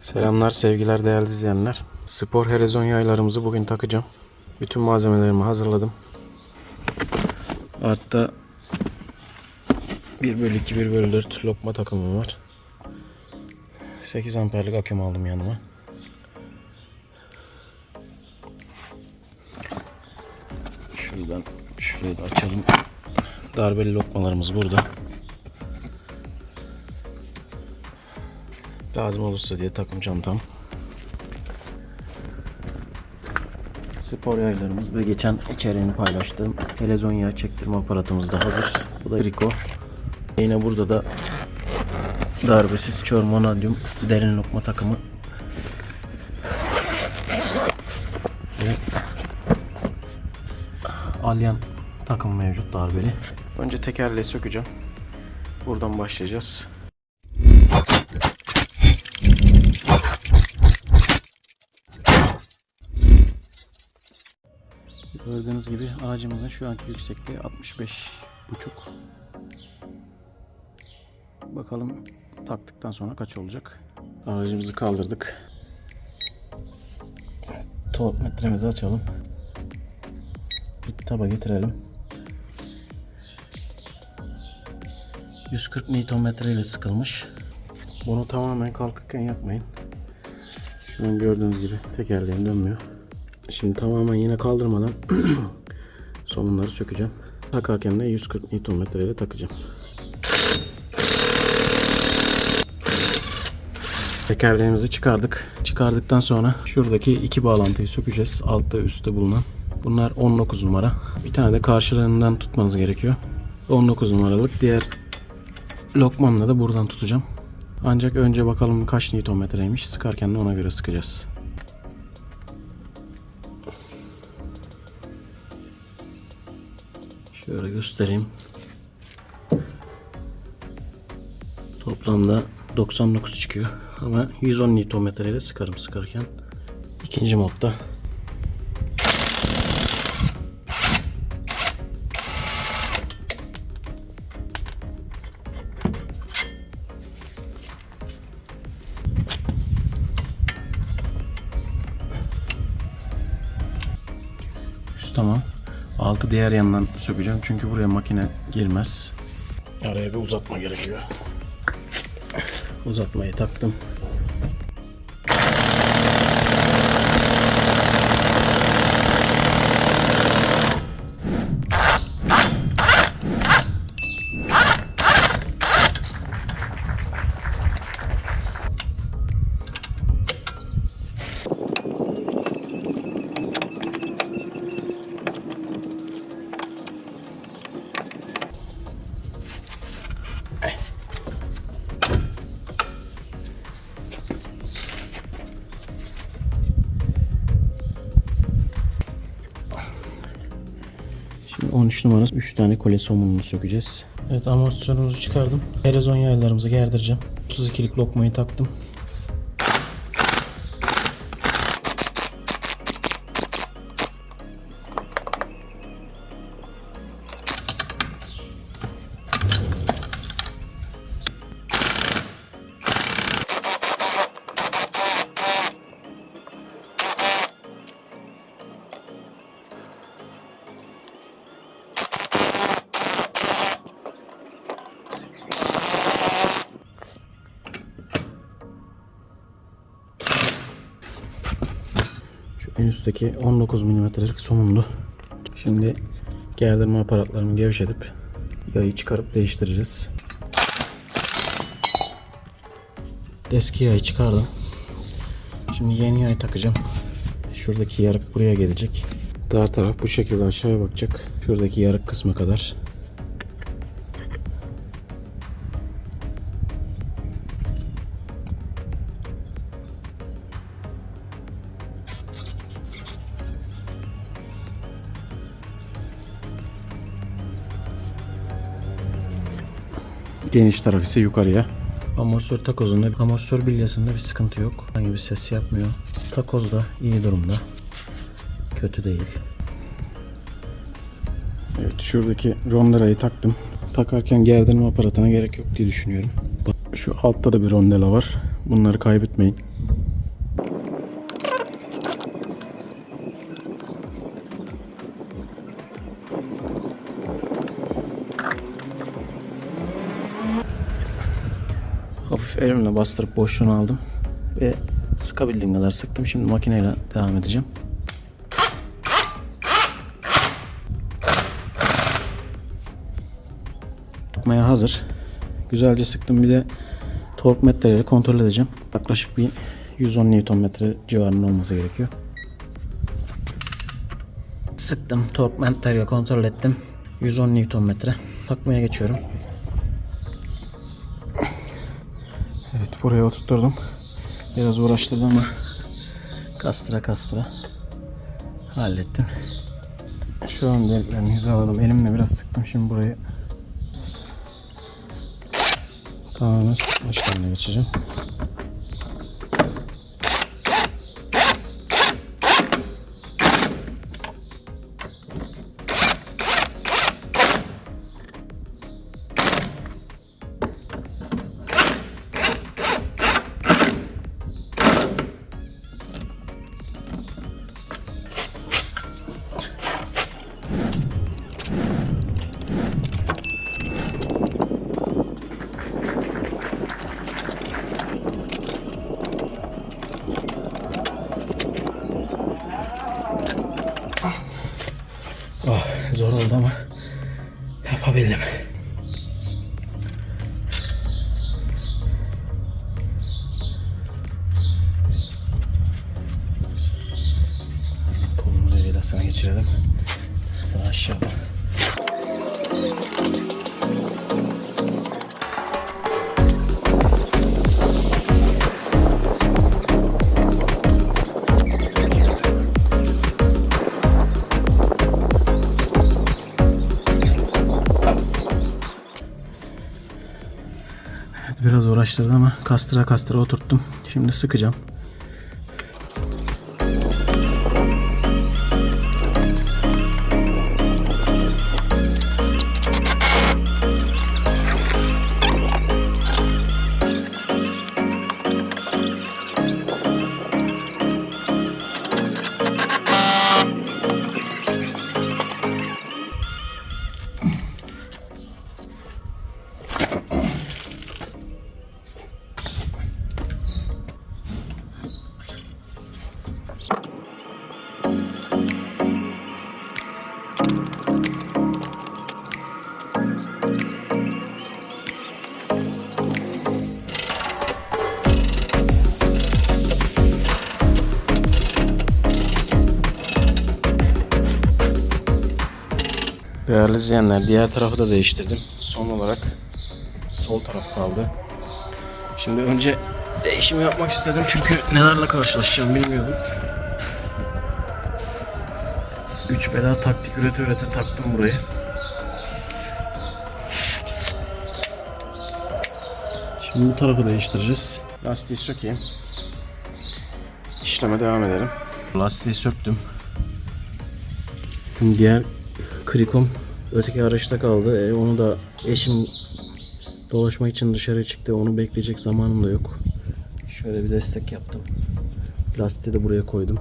Selamlar sevgiler değerli izleyenler. Spor helezon yaylarımızı bugün takacağım. Bütün malzemelerimi hazırladım. Artta 1 bölü 2 1 bölü 4 lokma takımım var. 8 amperlik aküm aldım yanıma. Şuradan şurayı da açalım. Darbeli lokmalarımız burada. Lazım olursa diye takım çantam. Spor yaylarımız ve geçen içeriğini paylaştığım helezon yağı çektirme aparatımız da hazır. Bu da Rico. Yine burada da darbesiz çör monadyum derin lokma takımı. Ve alyan takım mevcut darbeli. Önce tekerleği sökeceğim. Buradan başlayacağız. Gördüğünüz gibi aracımızın şu anki yüksekliği 65 buçuk. Bakalım taktıktan sonra kaç olacak. Aracımızı kaldırdık. Tork metremizi açalım. Bir taba getirelim. 140 Nm ile sıkılmış. Bunu tamamen kalkırken yapmayın. Şu an gördüğünüz gibi tekerleğim dönmüyor. Şimdi tamamen yine kaldırmadan somunları sökeceğim. Takarken de 140 Nm ile takacağım. Tekerleğimizi çıkardık. Çıkardıktan sonra şuradaki iki bağlantıyı sökeceğiz. Altta üstte bulunan. Bunlar 19 numara. Bir tane de karşılığından tutmanız gerekiyor. 19 numaralık. Diğer lokmamla da buradan tutacağım. Ancak önce bakalım kaç Nm'ymiş. Sıkarken de ona göre sıkacağız. Şöyle göstereyim. Toplamda 99 çıkıyor. Ama 110 Nm ile sıkarım sıkarken. İkinci modda. Altı diğer yandan sökeceğim çünkü buraya makine girmez. Araya bir uzatma gerekiyor. Uzatmayı taktım. 13 numarası 3 tane kole somununu sökeceğiz. Evet amortisörümüzü çıkardım. Helezon yaylarımızı gerdireceğim. 32'lik lokmayı taktım. Üstteki 19 milimetrelik somunlu. Şimdi gerdirme aparatlarımı gevşetip yayı çıkarıp değiştireceğiz. Eski yayı çıkardım. Şimdi yeni yay takacağım. Şuradaki yarık buraya gelecek. Dar taraf bu şekilde aşağıya bakacak. Şuradaki yarık kısmı kadar. Geniş taraf ise yukarıya. Amortisör takozunda, amortisör bilyasında bir sıkıntı yok. Herhangi bir ses yapmıyor. Takoz da iyi durumda. Kötü değil. Evet şuradaki ronderayı taktım. Takarken gerdirme aparatına gerek yok diye düşünüyorum. Şu altta da bir rondela var. Bunları kaybetmeyin. Elimle bastırıp boşluğunu aldım. Ve sıkabildiğim kadar sıktım. Şimdi makineyle devam edeceğim. Sıkmaya hazır. Güzelce sıktım. Bir de tork metreleri kontrol edeceğim. Yaklaşık bir 110 Nm civarında olması gerekiyor. Sıktım. Tork metreleri kontrol ettim. 110 Nm. Takmaya geçiyorum. Buraya oturtturdum. Biraz uğraştırdı ama kastıra kastıra hallettim. Şu an deliklerini hizaladım. Elimle biraz sıktım. Şimdi burayı tamamen sıkma işlemine geçeceğim. Vidasına geçirelim. Sıra aşağıda. Biraz uğraştırdı ama kastıra kastıra oturttum. Şimdi sıkacağım. Değerli izleyenler diğer tarafı da değiştirdim. Son olarak sol taraf kaldı. Şimdi önce değişimi yapmak istedim çünkü nelerle karşılaşacağım bilmiyordum. Üç bela taktik ürete ürete taktım burayı. Şimdi bu tarafı değiştireceğiz. Lastiği sökeyim. İşleme devam edelim. Lastiği söktüm. Şimdi diğer krikom öteki araçta kaldı. E, onu da eşim dolaşma için dışarı çıktı. Onu bekleyecek zamanım da yok. Şöyle bir destek yaptım. Lastiği de buraya koydum.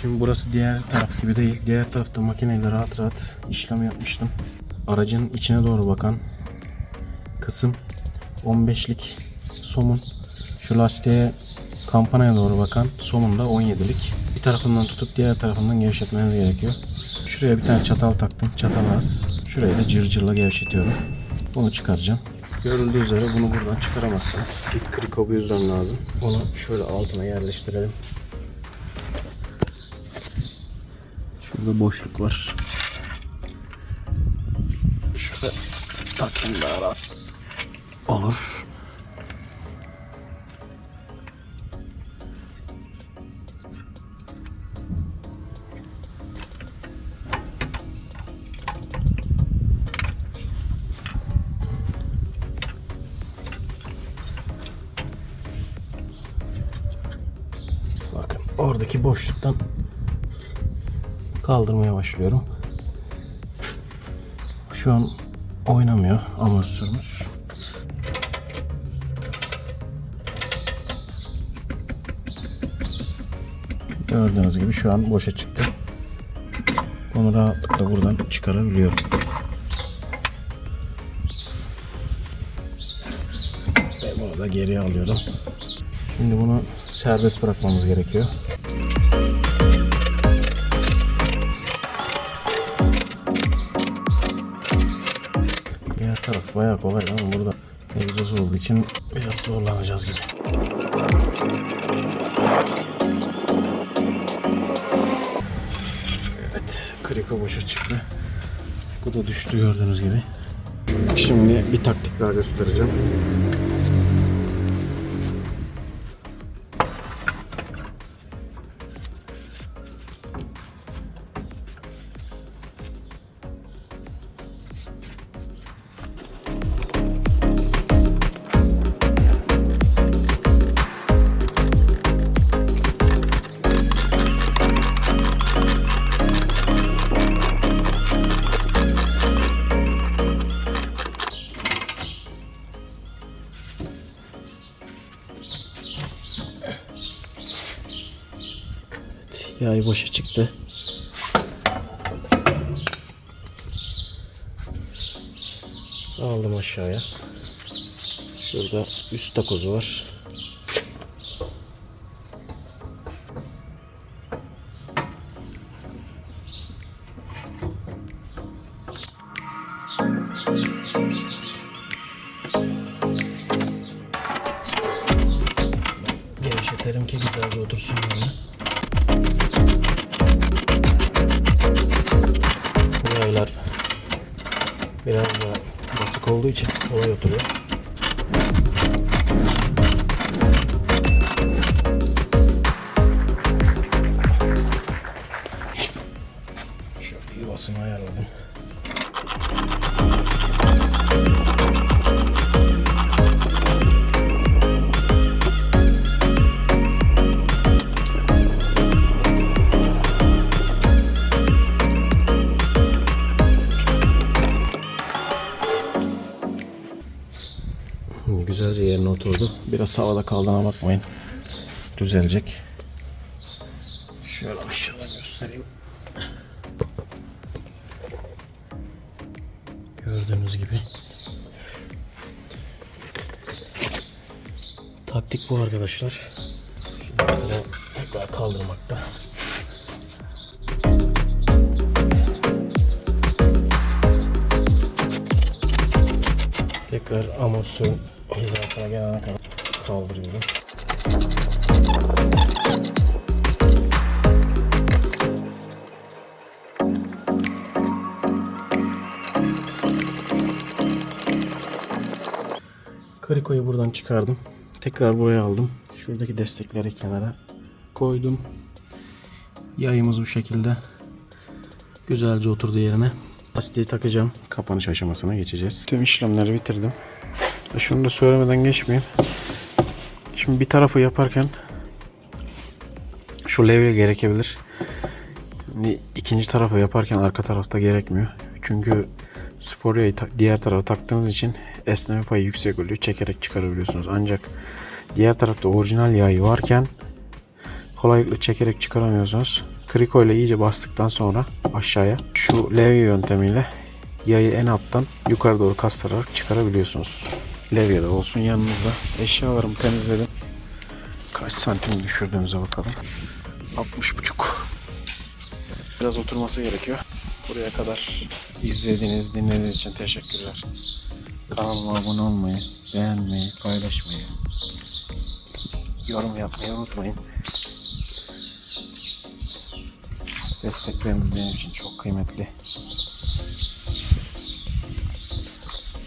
Şimdi burası diğer taraf gibi değil. Diğer tarafta makineyle rahat rahat işlem yapmıştım. Aracın içine doğru bakan kısım 15'lik somun. Şu lastiğe kampanaya doğru bakan somun da 17'lik. Bir tarafından tutup diğer tarafından gevşetmeniz gerekiyor. Şuraya bir tane çatal taktım. Çatal az. Şurayı da cırcırla gevşetiyorum. Bunu çıkaracağım. Görüldüğü üzere bunu buradan çıkaramazsınız. Bir kriko bir yüzden lazım. Onu şöyle altına yerleştirelim. Şurada boşluk var. Şurada takayım daha rahat olur. Bakın oradaki boşluktan kaldırmaya başlıyorum. Şu an oynamıyor amortisörümüz. Gördüğünüz gibi şu an boşa çıktı. Onu rahatlıkla buradan çıkarabiliyorum. Ve da geriye alıyorum. Şimdi bunu serbest bırakmamız gerekiyor. Bayağı kolay ama burada egzoz olduğu için biraz zorlanacağız gibi. Evet, kriko boşa çıktı. Bu da düştü gördüğünüz gibi. Şimdi bir taktik daha göstereceğim. Yay boşa çıktı. Aldım aşağıya. Şurada üst takozu var. Gevşetelim ki güzelce otursun yani. Bu biraz da basık olduğu için kolay oturuyor. Biraz havada kaldığına bakmayın. Düzelecek. Şöyle aşağıdan göstereyim. Gördüğünüz gibi. Taktik bu arkadaşlar. Şimdi sıra tekrar kaldırmakta. Tekrar amorsun hizasına gelene kadar kaldırıyorum. Krikoyu buradan çıkardım. Tekrar buraya aldım. Şuradaki destekleri kenara koydum. Yayımız bu şekilde. Güzelce oturdu yerine. Lastiği takacağım. Kapanış aşamasına geçeceğiz. Tüm işlemleri bitirdim. Şunu da söylemeden geçmeyeyim. Şimdi bir tarafı yaparken şu levye gerekebilir. Şimdi ikinci tarafı yaparken arka tarafta gerekmiyor. Çünkü spor yayı ta- diğer tarafa taktığınız için esneme payı yüksek oluyor. Çekerek çıkarabiliyorsunuz. Ancak diğer tarafta orijinal yay varken kolaylıkla çekerek çıkaramıyorsunuz. Kriko ile iyice bastıktan sonra aşağıya şu levye yöntemiyle yayı en alttan yukarı doğru kastırarak çıkarabiliyorsunuz. Levye de olsun yanınızda. Eşyalarımı temizledim. Kaç santim düşürdüğümüze bakalım. 60 buçuk. Biraz oturması gerekiyor. Buraya kadar izlediğiniz, dinlediğiniz için teşekkürler. Kanalıma abone olmayı, beğenmeyi, paylaşmayı, yorum yapmayı unutmayın. Destekleriniz için çok kıymetli.